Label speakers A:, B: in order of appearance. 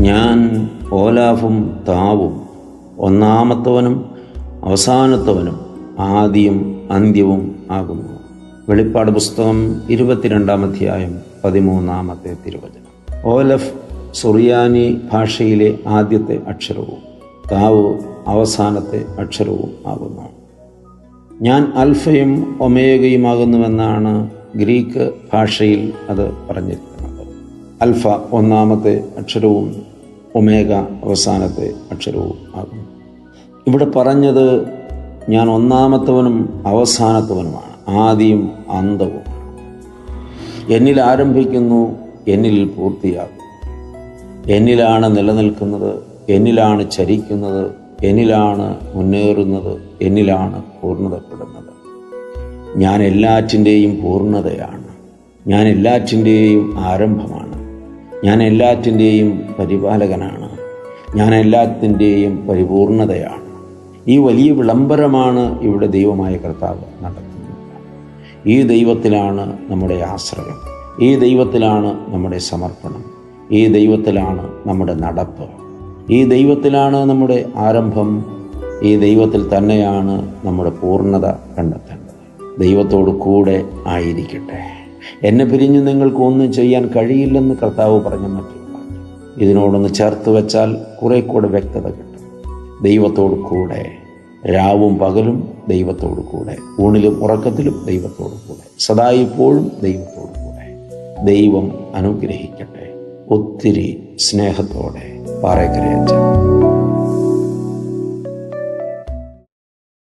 A: ഞാൻ ഓലാഫും താവും ഒന്നാമത്തവനും അവസാനത്തവനും ആദ്യം അന്ത്യവും ആകുന്നു. വെളിപ്പാട് പുസ്തകം ഇരുപത്തിരണ്ടാം അധ്യായം പതിമൂന്നാമത്തെ തിരുവചനം. ഓലഫ് സുറിയാനി ഭാഷയിലെ ആദ്യത്തെ അക്ഷരവും താവ് അവസാനത്തെ അക്ഷരവും ആകുന്നു. ഞാൻ അൽഫയും ഒമേഗയുമാകുന്നുവെന്നാണ് ഗ്രീക്ക് ഭാഷയിൽ അത് പറഞ്ഞിരിക്കുന്നത്. അൽഫ ഒന്നാമത്തെ അക്ഷരവും ഒമേഗ അവസാനത്തെ അക്ഷരവും ആകുന്നു. ഇവിടെ പറഞ്ഞത് ഞാൻ ഒന്നാമത്തവനും അവസാനത്തവനുമാണ് ആദിയും അന്തവും. എന്നിൽ ആരംഭിക്കുന്നു എന്നിൽ പൂർത്തിയാകും എന്നിലാണ് നിലനിൽക്കുന്നത് എന്നിലാണ് ചരിക്കുന്നത് എന്നിലാണ് മുന്നേറുന്നത് എന്നിലാണ് പൂർണതപ്പെടുന്നത്. ഞാൻ എല്ലാറ്റിന്റെയും പൂർണതയാണ് ഞാൻ എല്ലാറ്റിന്റെയും ആരംഭമാണ്. ഞാൻ എല്ലാറ്റിന്റെയും പരിപാലകനാണ്. ഞാൻ എല്ലാത്തിന്റെയും പരിപൂർണതയാണ്. ഈ വലിയ വിളംബരമാണ് ഇവിടെ ദൈവമായ കർത്താവ് നടത്തുന്നത്. ഈ ദൈവത്തിലാണ് നമ്മുടെ ആശ്രയം. ഈ ദൈവത്തിലാണ് നമ്മുടെ സമർപ്പണം. ഈ ദൈവത്തിലാണ് നമ്മുടെ നടപ്പ്. ഈ ദൈവത്തിലാണ് നമ്മുടെ ആരംഭം. ഈ ദൈവത്തിൽ തന്നെയാണ് നമ്മുടെ പൂർണത കണ്ടെത്തേണ്ടത്. ദൈവത്തോട് കൂടെ ആയിരിക്കട്ടെ. എന്നെ പിരിഞ്ഞ് നിങ്ങൾക്ക് ഒന്നും ചെയ്യാൻ കഴിയില്ലെന്ന് കർത്താവ് പറഞ്ഞ മറ്റൊരു ഇതിനോടൊന്ന് ചേർത്ത് വെച്ചാൽ കുറെ കൂടെ വ്യക്തത കിട്ടും. ദൈവത്തോട് കൂടെ രാവും പകലും ദൈവത്തോട് കൂടെ. ഊണിലും ഉറക്കത്തിലും ദൈവത്തോട് കൂടെ. സദാ ഇപ്പോഴും ദൈവത്തോട് കൂടെ. ദൈവം അനുഗ്രഹിക്കട്ടെ. ഒത്തിരി സ്നേഹത്തോടെ പാറേക്കരയച്ച